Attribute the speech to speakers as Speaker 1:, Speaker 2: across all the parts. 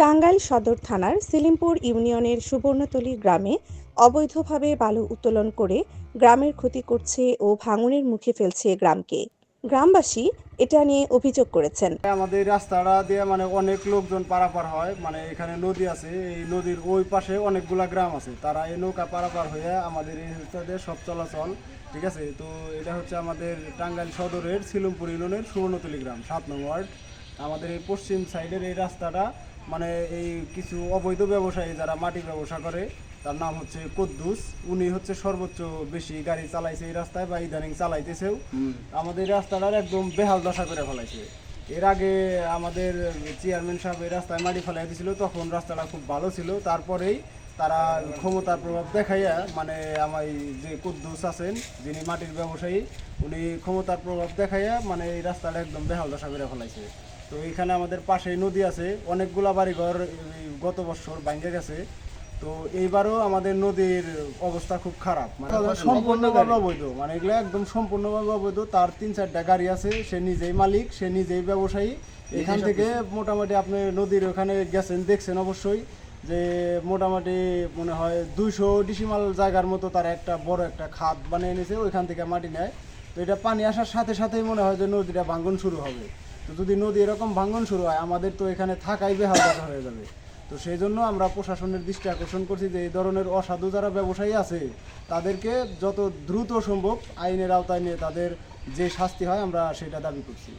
Speaker 1: টাঙ্গাইল সদর থানার সিলিমপুর ইউনিয়নের সুবর্ণতলী গ্রামে অবৈধভাবে বালু উত্তোলন করে গ্রামের ক্ষতি করছে ও ভাঙনের মুখে ফেলছে গ্রামকে। গ্রামবাসী এটা নিয়ে অভিযোগ করেছেন।
Speaker 2: আমাদের রাস্তাটা দিয়ে মানে অনেক লোকজন পারাপার হয় মানে এখানে নদী আছে, এই নদীর ওই পাশে অনেকগুলা গ্রাম আছে। তারা এই নৌকা পারাপার হয়ে আমাদের এই সব চলাচল, ঠিক আছে? তো এটা হচ্ছে আমাদের টাঙ্গাইল সদরের সিলমপুর ইউনিয়নের সুবর্ণতলী গ্রাম, সাত নং ওয়ার্ড। আমাদের এই পশ্চিম সাইডের এই রাস্তাটা মানে এই কিছু অবৈধ ব্যবসায়ী যারা মাটি ব্যবসা করে তার নাম হচ্ছে কদ্দুস। উনি হচ্ছে সর্বোচ্চ বেশি গাড়ি চালাইছে এই রাস্তায় বা ইদানিং চালাইতেছেও। আমাদের এই রাস্তাটার একদম বেহাল দশা করে ফেলাইছে। এর আগে আমাদের চেয়ারম্যান সাহেব এই রাস্তায় মাটি ফেলাই দিয়েছিল তখন রাস্তাটা খুব ভালো ছিল। তারপরেই তারা ক্ষমতার প্রভাব দেখাইয়া মানে আমার এই যে কুদ্দুস আছেন যিনি মাটির ব্যবসায়ী উনি ক্ষমতার প্রভাব দেখাইয়া মানে এই রাস্তাটা একদম বেহাল দশা করে ফেলাইছে। তো এখানে আমাদের পাশেই নদী আছে অনেকগুলা বাড়িঘর গত বছর ভাঙ্গে গেছে। তো এইবারও আমাদের নদীর অবস্থা খুব খারাপ। মানে সম্পূর্ণভাবে। অবৈধ। মানে এগুলো একদম সম্পূর্ণভাবে অবৈধ। তার তিন চারটা গাড়ি আছে সে নিজেই মালিক সে নিজেই ব্যবসায়ী। এখান থেকে মোটামুটি আপনি নদীর ওখানে গেছেন দেখছেন অবশ্যই যে মোটামুটি মনে হয় দুইশো ডিসিমাল জায়গার মতো তার একটা বড় একটা খাত বানিয়ে নিয়েছে ওইখান থেকে মাটি নেয়। তো এটা পানি আসার সাথে সাথেই মনে হয় যে নদীটা ভাঙ্গন শুরু হবে। তো যদি নদী এরকম ভাঙ্গন শুরু হয়, আমাদের তো এখানে থাকাই বেহাল হয়ে যাবে। তো সেই জন্য আমরা প্রশাসনের দৃষ্টি আকর্ষণ করছি যে এই ধরনের অসাধু যারা ব্যবসায়ী আছে, তাদেরকে যত দ্রুত সম্ভব আইনের আওতায় নিয়ে তাদের যে শাস্তি হয় আমরা সেটা দাবি করছি।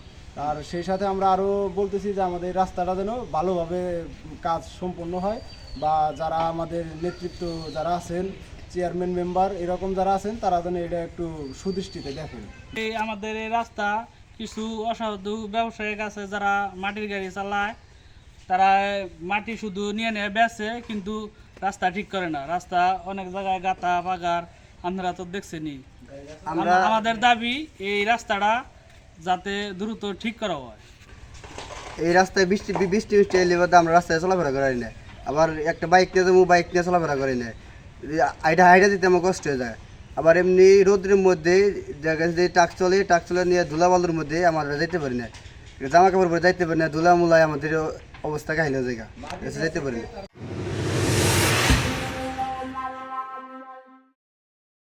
Speaker 2: আর সেই সাথে আমরা আরও বলতেছি যে আমাদের রাস্তাটা যেন ভালোভাবে কাজ সম্পন্ন হয় বা যারা আমাদের নেতৃত্ব যারা আছেন, চেয়ারম্যান, মেম্বার এরকম যারা আছেন, তারা যেন এটা একটু সুদৃষ্টিতে দেখেন।
Speaker 3: আমাদের এই রাস্তা কিছু অসাধু ব্যবসায়িক আছে যারা মাটির গাড়ি চালায় তারা মাটি শুধু নিয়ে নিয়ে বেচে কিন্তু রাস্তা ঠিক করে না। রাস্তা অনেক জায়গায় গাতা পাগার আপনারা তো দেখছেনই।
Speaker 4: আমরা
Speaker 3: আমাদের দাবি এই রাস্তাটা যাতে দ্রুত ঠিক করা হয়।
Speaker 4: এই রাস্তায় বৃষ্টি বৃষ্টি বৃষ্টি এলে বাদে আমরা রাস্তায় চলাফেরা করি না। আবার একটা বাইক নিয়ে যাব বাইক নিয়ে চলাফেরা করি না। আইটা হাইটা দিতে আমার কষ্ট হয়ে যায়। আবার এমনি রোদ্রের মধ্যে দেখা যে টাক চলে টাক চলে নিয়ে ধুলাবালুর মধ্যে আমরা যেতে পারি না। জামা কাপড় পরে যাইতে পারি না ধুলা মুলায় আমাদের অবস্থা কাহিল জায়গা যেতে পারি না।